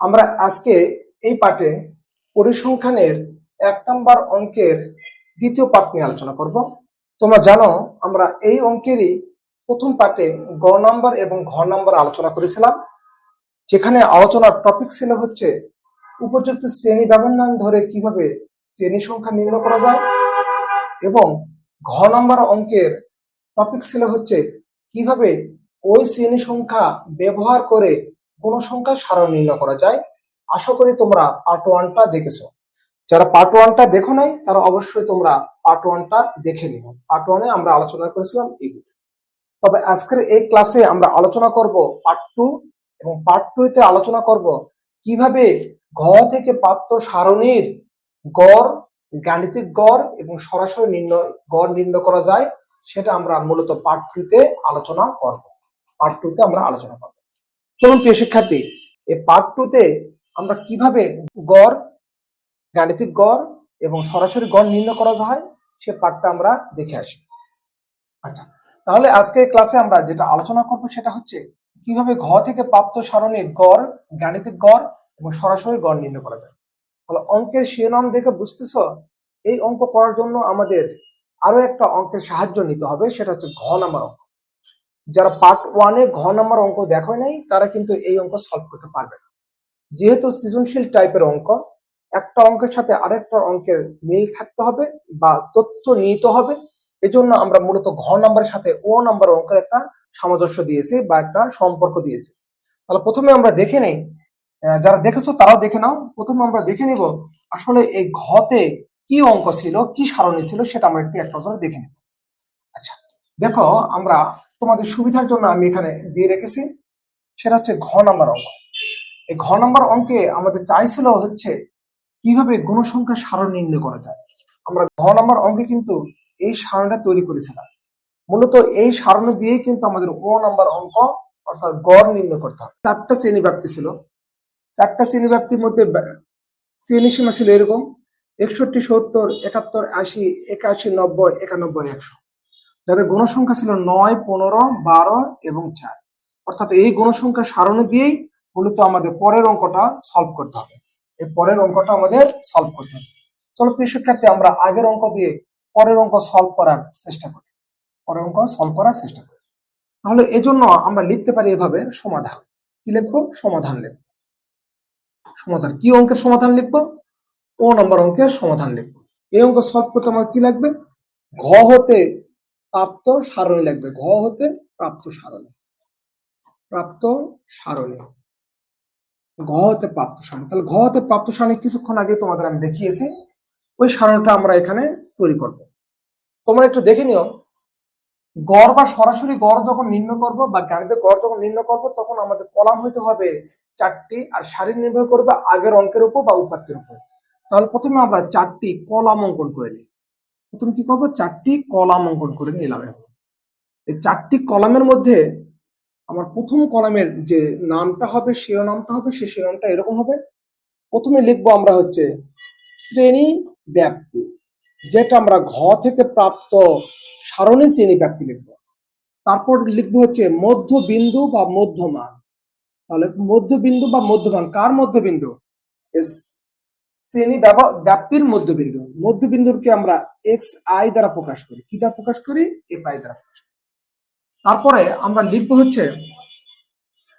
আমরা আজকে এই পাঠে পরিসংখ্যানের এক নম্বর অঙ্কের দ্বিতীয় পাঠ নিয়ে আলোচনা করব। তোমরা জানো, আমরা এই অঙ্কেরই প্রথম পাঠে গ নম্বর এবং ঘ নম্বর আলোচনা করেছিলাম। যেখানে আলোচনার টপিক ছিল হচ্ছে উপযুক্ত শ্রেণি ব্যবধান ধরে কীভাবে শ্রেণি সংখ্যা নির্ণয় করা যায় এবং ঘ নম্বর অঙ্কের টপিক ছিল হচ্ছে কীভাবে ওই শ্রেণি সংখ্যা ব্যবহার করে কোন সংখ্যা সারণ নির্ণয় করা যায়। আশা করি তোমরা পার্ট ওয়ানটা দেখেছ। যারা পার্ট ওয়ানটা দেখো নাই, তারা অবশ্যই তোমরা পার্ট ওয়ানটা দেখে নিও। পার্ট ওয়ানে আমরা আলোচনা করেছিলাম দুটো। তবে আজকের এই ক্লাসে আমরা আলোচনা করব পার্ট টু এবং পার্ট টু তে আলোচনা করব কীভাবে ঘ থেকে প্রাপ্ত সারণীর গড়, গাণিতিক গড় এবং সরাসরি নির্ণয় গড় নির্ণয় করা যায়, সেটা আমরা মূলত পার্ট টু তে আলোচনা করব। পার্ট টু তে আমরা আলোচনা করব। চলুন প্রিয় শিক্ষার্থী, এই পার্ট টু তে আমরা কীভাবে গড়, গাণিতিক গড় এবং সরাসরি গড় নির্ণয় করা যায় সে পার্টটা আমরা দেখে আসি। আচ্ছা তাহলে আজকের ক্লাসে আমরা যেটা আলোচনা করব সেটা হচ্ছে কীভাবে ঘ থেকে প্রাপ্ত সারণীর গড়, গাণিতিক গড় এবং সরাসরি গড় নির্ণয় করা যায়। তাহলে অঙ্কের শিরোনাম দেখে বুঝতেছ? এই অঙ্ক করার জন্য আমাদের আরও একটা অঙ্কের সাহায্য নিতে হবে, সেটা হচ্ছে ঘ নাম্বার অঙ্ক। যারা পার্ট ওয়ানে ঘ নাম্বার অঙ্ক দেখো নাই, তারা কিন্তু এই অঙ্ক সলভ করতে পারবে না। যেহেতু সৃজনশীল টাইপের অঙ্ক, একটা অঙ্কের সাথে আরেকটা অঙ্কের মিল থাকতে হবে বা তথ্য নিতে হবে। এজন্য আমরা মূলত ঘ নাম্বারের সাথে ও নাম্বার অঙ্কের একটা সামঞ্জস্য দিয়েছি বা একটা সম্পর্ক দিয়েছি। তাহলে প্রথমে আমরা দেখে নেই যারা দেখেছ তারাও দেখে নাও। প্রথমে আমরা দেখে নিব আসলে এই ঘতে কি অঙ্ক ছিল, কি সারণী ছিল, সেটা আমরা একটু একটা দেখে নেব। দেখো, আমরা তোমাদের সুবিধার জন্য আমি এখানে দিয়ে রেখেছি। সেটা হচ্ছে ঘ নাম্বার অঙ্ক। এই ঘ নাম্বার অঙ্কে আমাদের চাইছিল হচ্ছে কীভাবে গণসংখ্যা সারণ নির্ণয় করা যায়। আমরা ঘ নাম্বার অঙ্কে কিন্তু এই সারণটা তৈরি করেছিলাম। মূলত এই সারণ দিয়েই কিন্তু আমাদের ও নাম্বার অঙ্ক, অর্থাৎ গড় নির্ণয় করতে হবে। চারটা শ্রেণি ব্যাপ্তি ছিল। চারটা শ্রেণি ব্যাপ্তির মধ্যে শ্রেণি সীমা ছিল এরকম। একষট্টি, সত্তর, একাত্তর, আশি, একাশি, নব্বই, একানব্বই, একশো। যাদের গণসংখ্যা ছিল নয়, পনেরো, বারো এবং চার। অর্থাৎ এই গণসংখ্যা সারণী দিয়েই মূলত আমাদের পরের অঙ্কটা সলভ করতে হবে। এই পরের অঙ্কটা আমাদের সলভ করতে হবে। চলো প্রিয় শিক্ষার্থী, আমরা আগের অঙ্ক দিয়ে পরের অঙ্ক সলভ করার চেষ্টা করি। পরের অঙ্ক সলভ করার চেষ্টা করি। তাহলে এজন্য আমরা লিখতে পারি এভাবে সমাধান। কি লিখব? সমাধান লিখব। সমাধান। কি অঙ্কের সমাধান লিখব? ও নম্বর অঙ্কের সমাধান লিখব। এই অঙ্ক সলভ করতে আমার কি লাগবে? ঘ হতে প্রাপ্ত সারণী লাগবে ঘ হতে প্রাপ্ত সারণী প্রাপ্ত সারণী ঘ হতে প্রাপ্ত সারণী তাহলে ঘ হতে প্রাপ্ত সারণী কিছুক্ষণ আগে তোমাদের আমি দেখিয়েছি। ওই সারণীটা আমরা এখানে তৈরি করব। তোমরা একটু দেখে নিও। গড় বা সরাসরি গড় যখন নির্ণয় করব বা গাণিতিক গড় যখন নির্ণয় করব, তখন আমাদের কলাম হইতে হবে চারটি আর সারি নির্ভর করবে আগের অঙ্কের উপর বা উপাত্তের উপর। তাহলে প্রথমে আমরা চারটি কলাম অঙ্কন করে নিই। প্রথমে কি করব? চারটি কলাম অঙ্কন করে নিলাম এখন। এই চারটি কলামের মধ্যে আমার প্রথম কলামের যে নামটা হবে, শিরোনামটা হবে, সেই শিরোনামটা এরকম হবে। প্রথমে লিখব আমরা হচ্ছে শ্রেণি ব্যাপ্তি যেটা আমরা ঘ থেকে প্রাপ্ত সারণী শ্রেণি ব্যাপ্তি লিখব। তারপর লিখব হচ্ছে মধ্যবিন্দু বা মধ্যমান। তাহলে মধ্যবিন্দু বা মধ্যমান, কার মধ্যবিন্দু? শ্রেণি ব্যাপ্তির মধ্যবিন্দু। মধ্যবিন্দুকে আমরা এক্স আই দ্বারা প্রকাশ করি। কি দ্বারা প্রকাশ করি? এফ আই দ্বারা প্রকাশ করি। তারপরে আমরা লিখব হচ্ছে,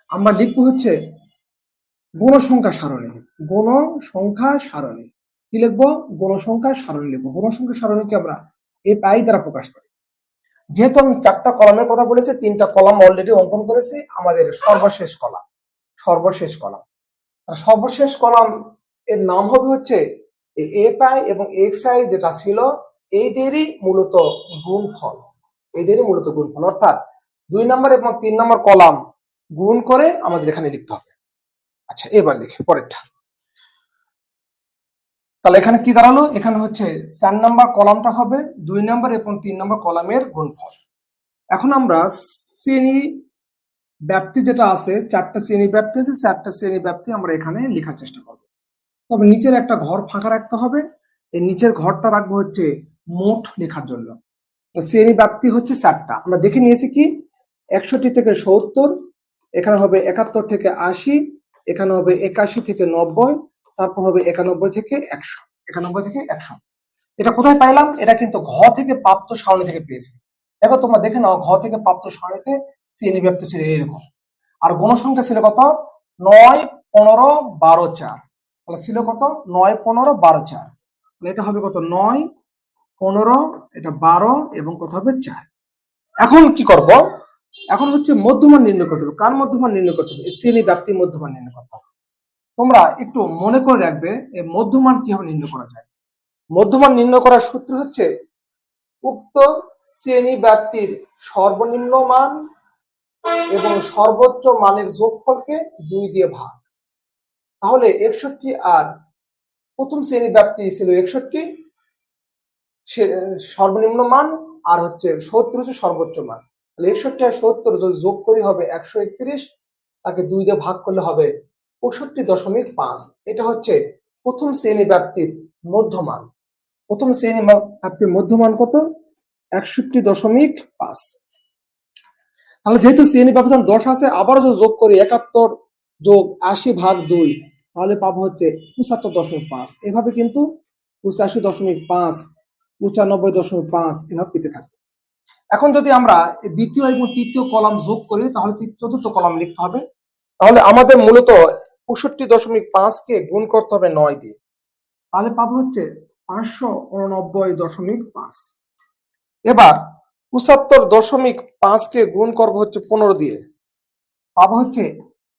আমরা লিখব হচ্ছে গণসংখ্যা সারণী। গণসংখ্যা সারণী। কি লিখব? গণসংখ্যা সারণী লিখব। গণসংখ্যা সারণীকে আমরা এফ আই দ্বারা প্রকাশ করি। যেহেতু আমি চারটা কলামের কথা বলেছি, তিনটা কলাম অলরেডি অঙ্কন করেছি, আমাদের সর্বশেষ কলাম সর্বশেষ কলাম। সর্বশেষ কলাম এর নাম হবে হচ্ছে এ আই এবং এক্স আই যেটা ছিল এইদেরই মূলত গুণফল। এদেরই মূলত গুণফল। অর্থাৎ দুই নম্বর এবং তিন নম্বর কলাম গুণ করে আমাদের এখানে লিখতে হবে। আচ্ছা এবার লিখে, পরেরটা। তাহলে এখানে কি দাঁড়াল? এখানে হচ্ছে চার নম্বর কলামটা হবে, দুই নম্বর এবং তিন নম্বর কলামের গুণফল। এখন আমরা শ্রেণি ব্যাপ্তি যেটা আছে, চারটা শ্রেণি ব্যাপ্তি আছে, চারটা শ্রেণি ব্যাপ্তি আমরা এখানে লেখার চেষ্টা করব। তবে নিচের একটা ঘর ফাঁকা রাখতে হবে। এই নিচের ঘরটা রাখব হচ্ছে মোট লেখার জন্য। শ্রেণি ব্যাপ্তি হচ্ছে চারটা। আমরা দেখে নিয়েছি কি? একষট্টি থেকে সত্তর, এখানে হবে একাত্তর থেকে আশি, এখানে হবে একাশি থেকে নব্বই, তারপর হবে একানব্বই থেকে একশো, একানব্বই থেকে একশো। এটা কোথায় পাইলাম? এটা কিন্তু ঘ থেকে প্রাপ্ত সারণী থেকে পেয়েছি। দেখো তোমরা দেখে নাও, ঘ থেকে প্রাপ্ত সারণীতে শ্রেণি ব্যাপ্ত ছিল এরকম। আর গণসংখ্যা ছিল কত? নয়, পনেরো, বারো, চার। তাহলে ছিল কত? নয়, পনেরো, বারো, চার। তাহলে এটা হবে কত? নয়, পনেরো, এটা বারো এবং কত হবে? চার। এখন কি করব? এখন হচ্ছে মধ্যমান নির্ণয় করতে হবে। কার মধ্যমান নির্ণয় করতে হবে? শ্রেণি ব্যাপ্তির মধ্যমান নির্ণয় করতে হবে। তোমরা একটু মনে করে রাখবে এই মধ্যমান কীভাবে নির্ণয় করা যায়। মধ্যমান নির্ণয় করার সূত্র হচ্ছে উক্ত শ্রেণি ব্যাপ্তির সর্বনিম্ন মান এবং সর্বোচ্চ মানের যোগফলকে দুই দিয়ে ভাগ। তাহলে একষট্টি আর প্রথম শ্রেণি ব্যাপ্তি ছিল একষট্টি সর্বনিম্ন মান আর হচ্ছে সত্তর হচ্ছে সর্বোচ্চ মান। তাহলে একষট্টি আর সত্তর যদি যোগ করি হবে একশো একত্রিশ, তাকে দুই দিয়ে ভাগ করলে হবে পঁয়ষট্টি দশমিক পাঁচ। এটা হচ্ছে প্রথম শ্রেণি ব্যাপ্তির মধ্যমান। প্রথম শ্রেণি ব্যাপ্তির মধ্যমান কত? একষট্টি দশমিক পাঁচ। তাহলে যেহেতু শ্রেণি ব্যবধান দশ আছে, আবারও যদি যোগ করি একাত্তর যোগ আশি ভাগ দুই তাহলে পাবো হচ্ছে পঁচাত্তর দশমিক পাঁচ। এভাবে কিন্তু পঁচাশি দশমিক পাঁচ, পঁচানব্বই দশমিক পাঁচ এভাবে পেতে থাকবে। এখন যদি আমরা দ্বিতীয় এবং তৃতীয় কলাম যোগ করি, তাহলে চতুর্থ কলাম লিখতে হবে। তাহলে আমাদের মূলত পঁয়ষট্টি দশমিক পাঁচকে গুণ করতে হবে নয় দিয়ে। তাহলে পাবো হচ্ছে পাঁচশো উননব্বই দশমিক পাঁচ। এবার পঁচাত্তর দশমিক পাঁচকে গুণ করব হচ্ছে পনেরো দিয়ে। পাবো হচ্ছে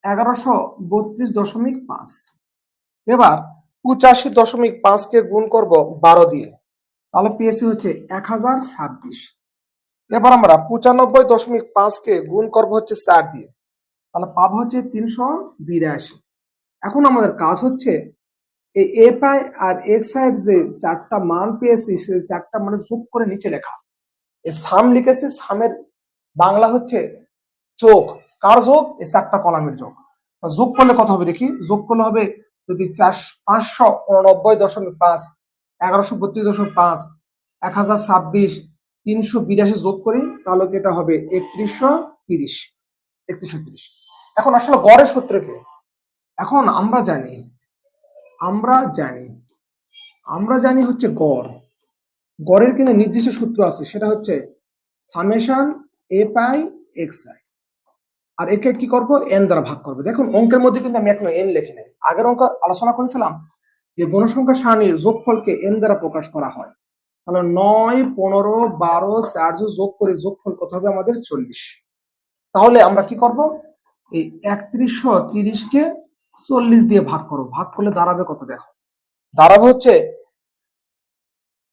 এগারোশো বত্রিশ দশমিক পাঁচ। এবার পঁচাশি দশমিক পাঁচকে গুণ করব বারো দিয়ে। তাহলে পেয়েছি হচ্ছে এক হাজার ছাব্বিশ। এবার আমরা পঁচানব্বই দশমিক পাঁচকে গুণ করব হচ্ছে চার দিয়ে। তাহলে পাবো হচ্ছে তিনশো বিরাশি। এখন আমাদের কাজ হচ্ছে এই এ পাই আর এক্স আই যে চারটা মান পেয়েছি, সেই চারটা মানে যোগ করে নিচে লেখা। এই সাম লিখেছে সামের বাংলা হচ্ছে যোগ কার যোগ? এই চারটা কলামের যোগ। যোগ করলে কত হবে দেখি? যোগ করলে হবে যদি চার, পাঁচশো উননব্বই দশমিক পাঁচ, এগারোশো বত্রিশ দশমিক পাঁচ, এক হাজার ছাব্বিশ, তিনশো বিরাশি যোগ করি, তাহলে এটা হবে? একত্রিশশো তিরিশ। একত্রিশশো তিরিশ। এখন আসলে গড়ের সূত্র কি? এখন আমরা জানি আমরা জানি আমরা জানি হচ্ছে গড়। গড়ের কিন্তু নির্দিষ্ট সূত্র আছে, সেটা হচ্ছে summation A pi X I. আর একে কি করব? এন দ্বারা ভাগ করব। দেখুন, অঙ্কের মধ্যে কিন্তু আমি এখনও এন লিখি নাই। আগের অঙ্ক আলোচনা করেছিলাম যে গণসংখ্যা সারণীর যোগফলকে এন দ্বারা প্রকাশ করা হয়। তাহলে নয়, পনেরো, বারো, চার যোগ করে যোগফল কত হবে? আমাদের চল্লিশ। তাহলে আমরা কি করব? এই একত্রিশশো তিরিশকে চল্লিশ দিয়ে ভাগ করো ভাগ করলে দাঁড়াবে কত দেখো? দাঁড়াবে হচ্ছে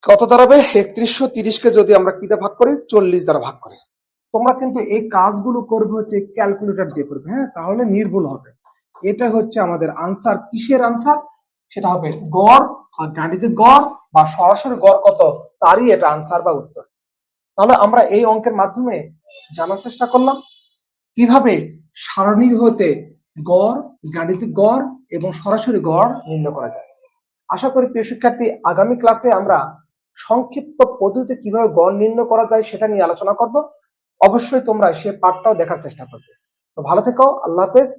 কত দাঁড়াবে? একত্রিশশো তিরিশকে যদি আমরা কিতে ভাগ করি? চল্লিশ দ্বারা ভাগ করি। তোমরা কিন্তু এই কাজগুলো করবে হচ্ছে ক্যালকুলেটর দিয়ে করবে হ্যাঁ? তাহলে নির্ভুল হবে। এটা হচ্ছে আমাদের আনসার কিসের আনসার সেটা হবে গড়, বা গাণিতিক গড়, বা সরাসরি গড় কত? তারই এটা আনসার বা উত্তর। তাহলে আমরা এই অঙ্কের মাধ্যমে জানার চেষ্টা করলাম, কীভাবে সারণী হতে গড়, গাণিতিক গড় এবং সরাসরি গড় নির্ণয় করা যায়। আশা করি প্রিয় শিক্ষার্থী, আগামী ক্লাসে আমরা সংক্ষিপ্ত পদ্ধতিতে কীভাবে গড় নির্ণয় করা যায় সেটা নিয়ে আলোচনা করব। অবশ্যই তোমরা সে পাঠটাও দেখার চেষ্টা করবে। তো ভালো থেকো আল্লাহ হাফেজ।